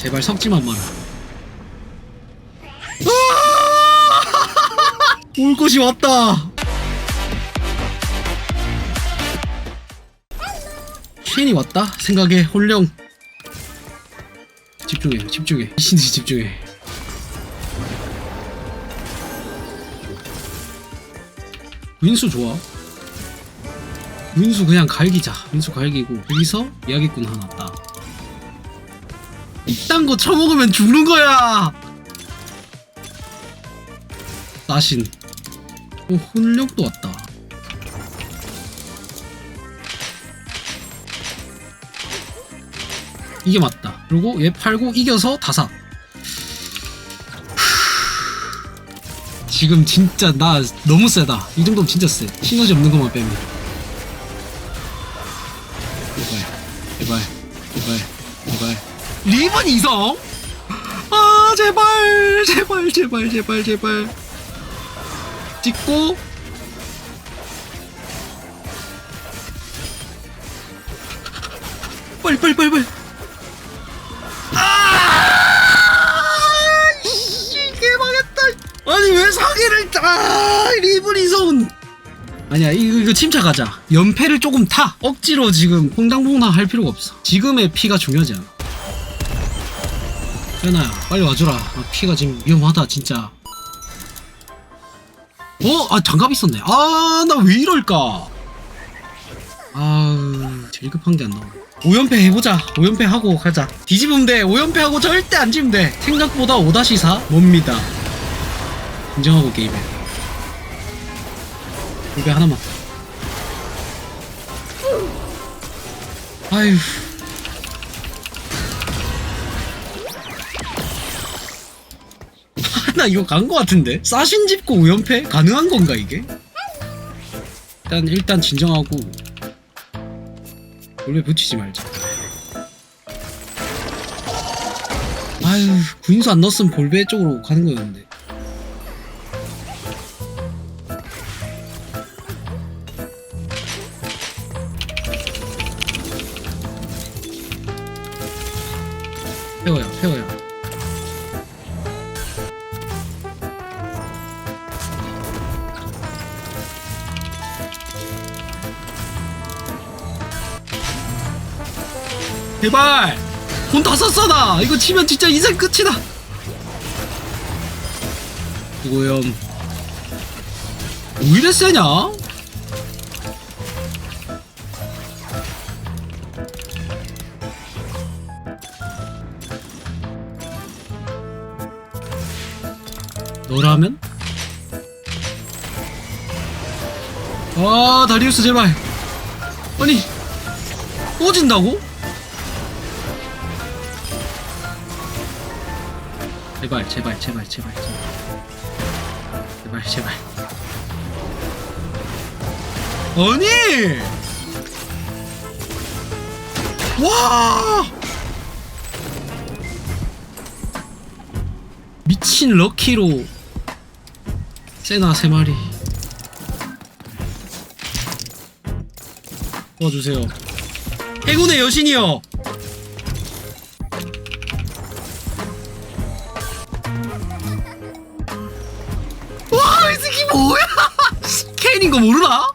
제발 섞지만 마라. 올 것이 왔다. 쉔이 왔다 생각에 홀령. 집중해, 집중해, 미친듯이 집중해. 윈수 좋아. 윈수 그냥 갈기자. 윈수 갈기고 여기서 이야기꾼 하나 딱. 이딴 거 처먹으면 죽는 거야. 나신. 오 혼력도 왔다. 이게 맞다. 그리고 얘 팔고 이겨서 다사. 지금 진짜 나 너무 세다. 이 정도면 진짜 세. 시너지 없는 것만 빼면. 2번 이성. 아 제발 제발 제발 제발 제발. 찍고. 빨리 빨리 빨리 빨리. 아 이게 망했다. 아니 왜 사기를 아 리블 이성 아니야 이거, 이거 침착하자. 연패를 조금 타. 억지로 지금 퐁당퐁당 할 필요가 없어. 지금의 피가 중요하지 않아. 현아야 빨리 와줘라. 아, 피가 지금 위험하다 진짜. 어? 아 장갑 있었네. 아 나 왜 이럴까? 아우 제일 급한 게 안 나오네. 5연패 해보자. 5연패 하고 가자. 뒤집으면 돼. 5연패 하고 절대 안 지면 돼. 생각보다 5-4 뭡니다. 인정하고 게임해. 이게 하나만. 아휴. 나 이거 간 거 같은데? 싸신 집고 우연패? 가능한 건가 이게? 일단 일단 진정하고 원래 붙이지 말자. 아유 구인수 안 넣었으면 볼베 쪽으로 가는 거였는데. 제발. 돈 다 썼어 나 이거 치면 진짜 인생 끝이다. 이거요 왜 이래 세냐? 너라면? 아 다리우스 제발. 아니 꺼진다고? 제발 제발 제발 제발 제발. 제발 제발. 아니! 와! 미친 럭키로 세나 세 마리. 도와주세요. 행운의 여신이여 케인인 거 모르나?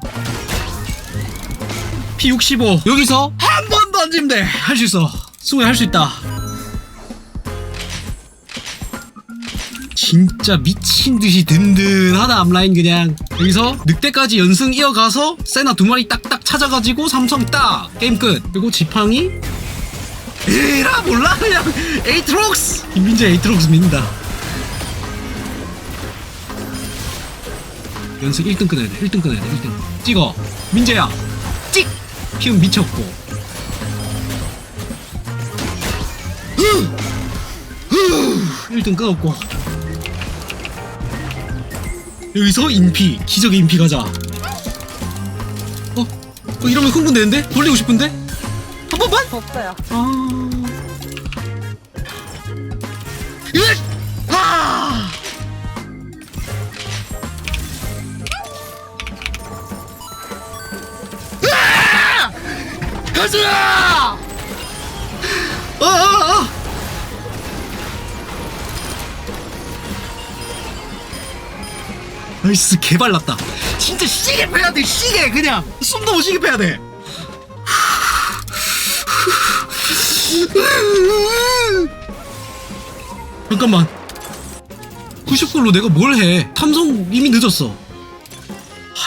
P65 여기서 한 번 던지면 돼 할 수 있어. 승우야 할 수 있다. 진짜 미친 듯이 든든하다 앞라인 그냥. 여기서 늑대까지 연승 이어가서 세나 두 마리 딱딱 찾아가지고 삼성 딱! 게임 끝. 그리고 지팡이? 에라 몰라. 그냥 에이트록스. 김민재 에이트록스 민다 연승 1등 끊어야 돼 1등 끊어야 돼 1등 찍어 민재야 찍 피움 미쳤고 1등 끊었고 여기서 인피 기적의 인피 가자 어? 어 이러면 흥분되는데? 돌리고 싶은데? 한 번만? 없어요. 아... 으악! 아! 살려주라! 어, 어, 어. 으이스 개발랐다. 진짜 시계 빼야 돼 시계. 그냥. 숨도 못 쉬게 빼야 돼. 잠깐만. 90골로 내가 뭘해? 탐성 이미 늦었어.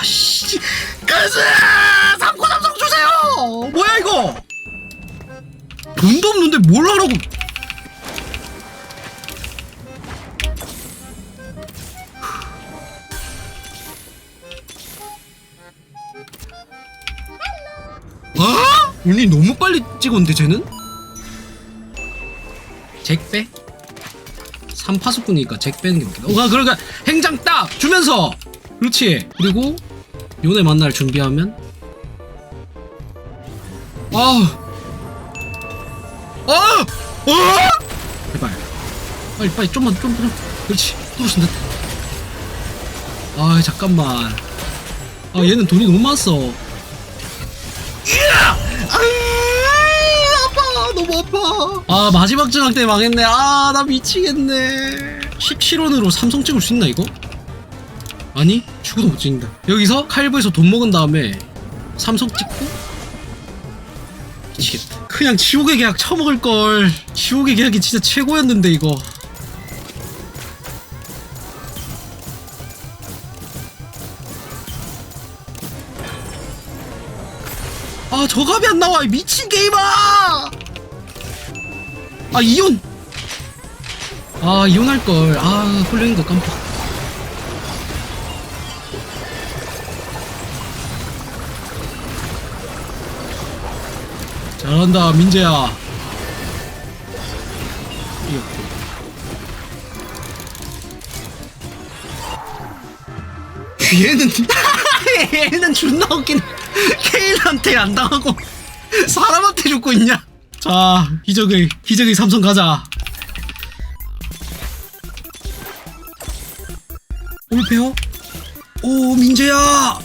아씨 가자! 이거? 돈도 없는데 뭘 하라고? 아? 운이 너무 빨리 찍었는데 쟤는? 잭 빼? 3파수꾼이니까 잭 빼는 게 맞겠다. 어, 그러니까 행장 딱 주면서 그렇지. 그리고 요네 만날 준비하면 아, 아, 아, 제발, 빨리 빨리 좀만 좀 좀. 그렇지. 뚫으신다. 아 잠깐만. 아 얘는 돈이 너무 많았어. 이야! 아, 아파 너무 아파 아 마지막 전학 때 망했네 아 나 미치겠네 17원으로 삼성 찍을 수 있나 이거? 아니 죽어도 못 찍는다 여기서 칼부에서 돈 먹은 다음에 삼성 찍고 미치겠다 그냥 지옥의 계약 처먹을걸. 지옥의 계약이 진짜 최고였는데 이거. 아 저갑이 안 나와 이 미친 게임아 아 이혼! 아 이혼할걸. 아 홀령인 거 깜빡 잘한다 민재야. 이겼고 얘는 얘는 존나 웃긴 케일한테 안 당하고 사람한테 죽고 있냐? 자 기적의 기적의 삼성 가자. 올페어? 오 민재야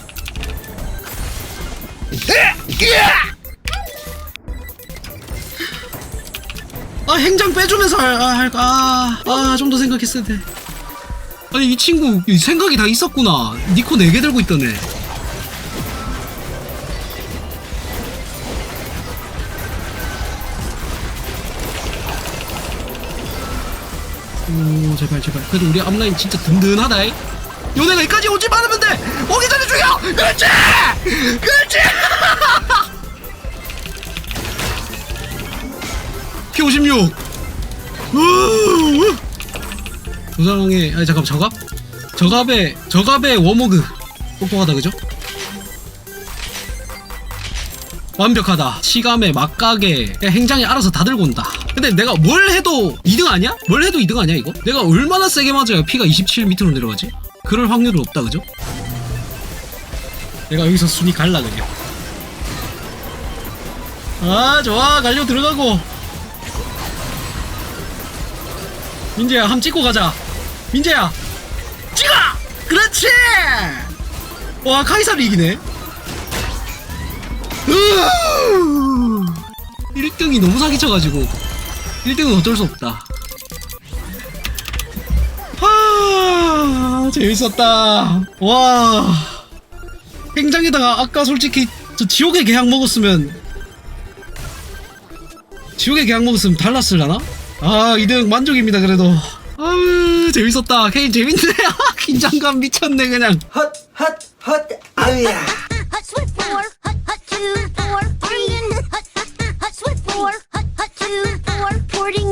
아 행장 빼주면서 아할아좀 더 생각했어야 돼. 아니 이 친구 이 생각이 다 있었구나. 니코 4개 들고 있더네 오 제발 제발. 그래도 우리 앞라인 진짜 든든하다 이. 요네가 여기까지 오지 않으면 돼! 오기 전에 죽여! 그렇지! 그렇지 P56 조상의 아니 잠깐 저갑? 저갑에 저갑에 워머그 뽀뽀하다 그죠? 완벽하다 치감에 막가게 행장이 알아서 다 들고 온다 근데 내가 뭘 해도 2등 아니야? 뭘 해도 2등 아니야 이거? 내가 얼마나 세게 맞아야 피가 27 밑으로 내려가지? 그럴 확률은 없다 그죠? 내가 여기서 순위 갈라 그냥 아 좋아 갈려 들어가고 민재야 함 찍고 가자. 민재야! 찍어! 그렇지! 와 카이사를 이기네. 1등이 너무 사기쳐가지고. 1등은 어쩔 수 없다. 하 재밌었다. 와. 행장에다가 아까 솔직히 저 지옥의 계약 먹었으면 지옥의 계약 먹었으면 달랐을라나? 아 이대형 만족입니다 그래도 아유 재밌었다 게임 재밌네 긴장감 미쳤네 그냥 헛헛헛 아우야 Hut, hut, two, four, three, and hut, hut, hut, hut, four, hut, hut, two, four.